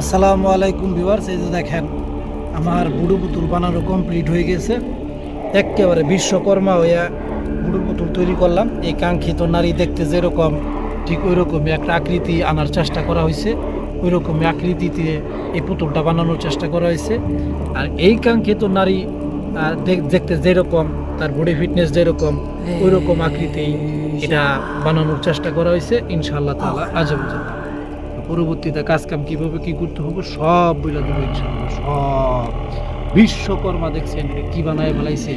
আসসালামু আলাইকুম ভিউয়ার্স এই যে দেখেন আমার বুড়ো পুতুল বানানো কমপ্লিট হয়ে গেছে। একেবারে বিশ্বকর্মা হইয়া বুড়ো পুতুল তৈরি করলাম। এই কাঙ্ক্ষিত নারী দেখতে যেরকম ঠিক ওই রকমই একটা আকৃতি আনার চেষ্টা করা হয়েছে। ওই রকমই আকৃতিতে এই পুতুলটা বানানোর চেষ্টা করা হয়েছে। আর এই কাঙ্ক্ষিত নারী দেখতে যেরকম তার বডি ফিটনেস যেরকম ওই রকম আকৃতি এটা বানানোর চেষ্টা করা হয়েছে। ইনশাআল্লাহ তাআলা আজ পর্যন্ত। পরবর্তীতে কাজ কাম কীভাবে কি করতে হবে সব বইলা দেবো ইনশাআল্লাহ সব। বিশ্বকর্মা দেখছেন কি বানায় ফেলাইছে?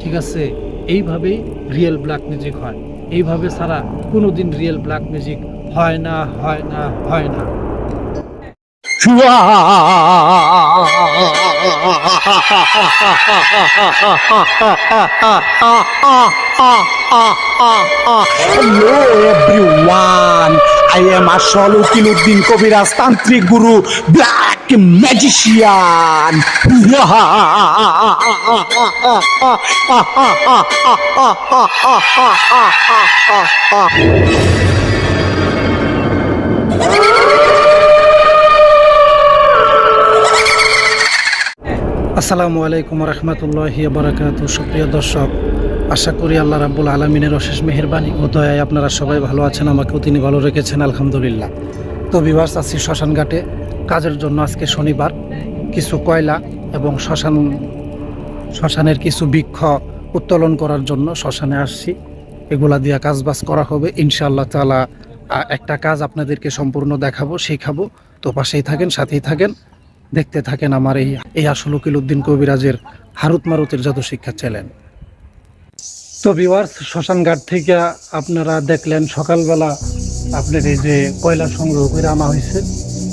ঠিক আছে এইভাবেই রিয়েল ব্ল্যাক মিউজিক হয়। এইভাবে ছাড়া কোনোদিন রিয়েল ব্ল্যাক মিউজিক হয় না হয় না হয় না। Hello everyone, I am Ashol Ukiluddin Kobiraj Tantric Guru, Black Magician. আসসালামু আলাইকুম রহমতুল্লাহি বারাকাতু সুপ্রিয় দর্শক আশা করি আল্লাহ রাব্বুল আলমিনের অশেষ মেহেরবানি ও দয়ায় আপনারা সবাই ভালো আছেন, আমাকেও তিনি ভালো রেখেছেন, আলহামদুলিল্লাহ। তো বিভার্স আছি শ্মশান ঘাটে কাজের জন্য আজকে শনিবার, কিছু কয়লা এবং শ্মশান, শ্মশানের কিছু বৃক্ষ উত্তোলন করার জন্য শ্মশানে আসছি। এগুলা দিয়ে কাজবাজ করা হবে। ইনশাআল্লাহ তালা একটা কাজ আপনাদেরকে সম্পূর্ণ দেখাবো, শেখাবো। তো পাশেই থাকেন, সাথেই থাকেন, দেখতে থাকেন আমার এই এই আসল উকিল উদ্দিন কবিরাজের হারুত মারুতের জাদু শিক্ষা চ্যানেল। তো ভিওয়ার্স শ্মশান ঘাট থেকে আপনারা দেখলেন সকালবেলা আপনার এই যে কয়লা সংগ্রহ করে আনা হয়েছে।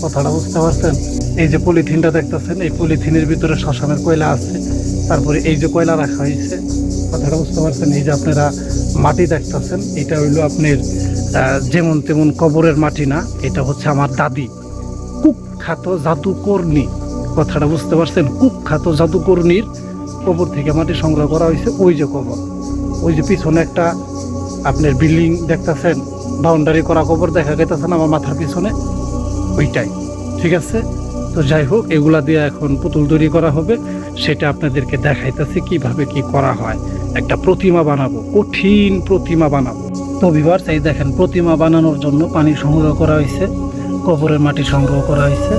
কথাটা বুঝতে পারছেন? এই যে পলিথিনটা দেখতেছেন, এই পলিথিনের ভিতরে শ্মশানের কয়লা আছে, তারপরে এই যে কয়লা রাখা হয়েছে, কথাটা বুঝতে পারছেন? এই যে আপনারা মাটি দেখতেছেন, এটা হইল আপনার যেমন তেমন কবরের মাটি না, এটা হচ্ছে আমার দাদি। কুখ্যাত জাদুকর্ণী, কথাটা বুঝতে পারছেন? কুখ্যাত জাদুকর্ণীর কবর থেকে মাটি সংগ্রহ করা হয়েছে, ওই যে কবর। ওই যে পিছনে একটা আপনার বিল্ডিং দেখতেছেন বাউন্ডারি করা কবর দেখা গেতেছেন আমার মাথার পিছনে? ওইটাই, ঠিক আছে? তো যাই হোক, এগুলা দিয়ে এখন পুতুল তৈরি করা হবে। সেটা আপনাদেরকে দেখাইতেছি কীভাবে কি করা হয়। একটা প্রতিমা বানাবো, কঠিন প্রতিমা বানাবো। তো ভিভার্স এই দেখেন, প্রতিমা বানানোর জন্য পানি সংগ্রহ করা হয়েছে কবরের মাটি সংগ্রহ করা হয়েছে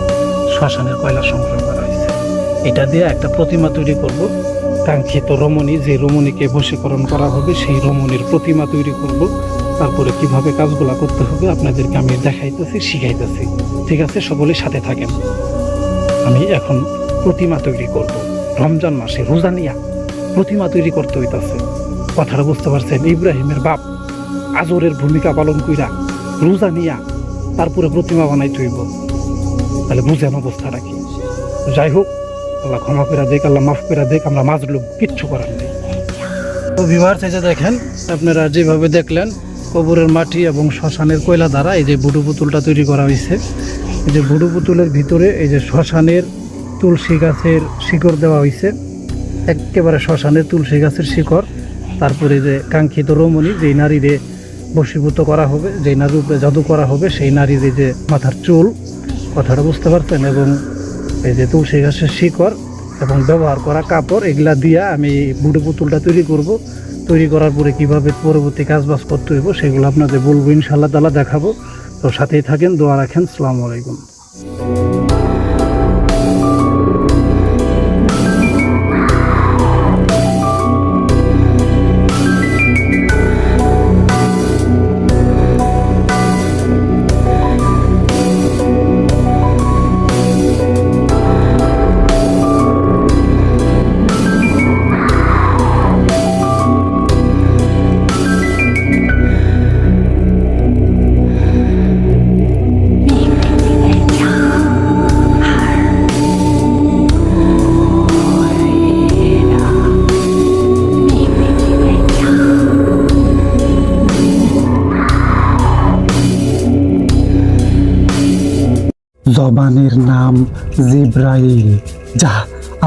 শ্মশানের কয়লা সংগ্রহ করা হয়েছে এটা দিয়ে একটা প্রতিমা তৈরি করব। কাঙ্ক্ষিত রমণী, যে রমণীকে বশীকরণ করা হবে, সেই রমণীর প্রতিমা তৈরি করব। তারপরে কীভাবে কাজগুলা করতে হবে, আপনাদেরকে আমি দেখাইতেছি, শিখাইতেছি। ঠিক আছে সকলেই সাথে থাকেন। আমি এখন প্রতিমা তৈরি করব। রমজান মাসে রোজা নিয়া প্রতিমা তৈরি করতে হইতেছে। কথাটা বুঝতে পারছেন, ইব্রাহিমের বাপ আজরের ভূমিকা পালন কইরা রোজা নিয়া তারপরে প্রতিমা বানাই তুইব তাহলে বুঝেন অবস্থাটা কি। যাই হোক আল্লাহ ক্ষমা করে দেখ, আল্লাহ মাফ করে দেখ, আমরা মাজলুম, কিচ্ছু করার নেই। তো বিভার থেকে দেখেন, আপনারা যেভাবে দেখলেন, কবরের মাটি এবং শ্মশানের কয়লা দ্বারা এই যে বুডু পুতুলটা তৈরি করা হয়েছে। এই যে বুডু পুতুলের ভিতরে এই যে শ্মশানের তুলসী গাছের শিকড় দেওয়া হয়েছে। একেবারে শ্মশানের তুলসী গাছের শিকড়। তারপরে যে কাঙ্ক্ষিত রমণী, যেই নারীরে বশীভূত করা হবে, যেই নারীর জাদু করা হবে, সেই নারীর যে মাথার চুল, কথাটা বুঝতে পারছেন? এবং এই যে তুলসী গাছের শিকড় এবং ব্যবহার করা কাপড়, এগুলা দিয়া আমি বুড়ো পুতুলটা তৈরি করব। তৈরি করার পরে কীভাবে পরবর্তী কাজবাজ করতে হইব, সেগুলো আপনাদের বলব ইনশাল্লাহ তালা দেখাবো। তো সাথেই থাকেন, দোয়া রাখেন সালামু আলাইকুম। জবানের নাম জিব্রাইল যা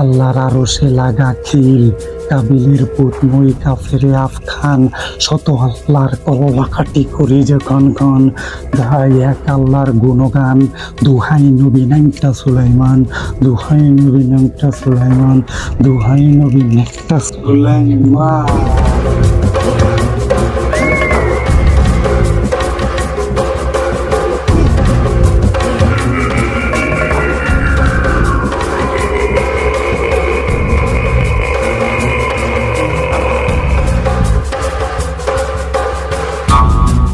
আল্লাহর আরও সে লাগা খিল, কাবিলের পুত মই কাফেরে আফখান, শত আল্লাহর কলবাকাটি করি যখন কন গাই এক আল্লাহর গুণগান, দুহাই নবী নামটা সুলাইমান, দুহাই নবী নামটা সুলাইমান, দুহাই নবী নামটা সুলাইমান।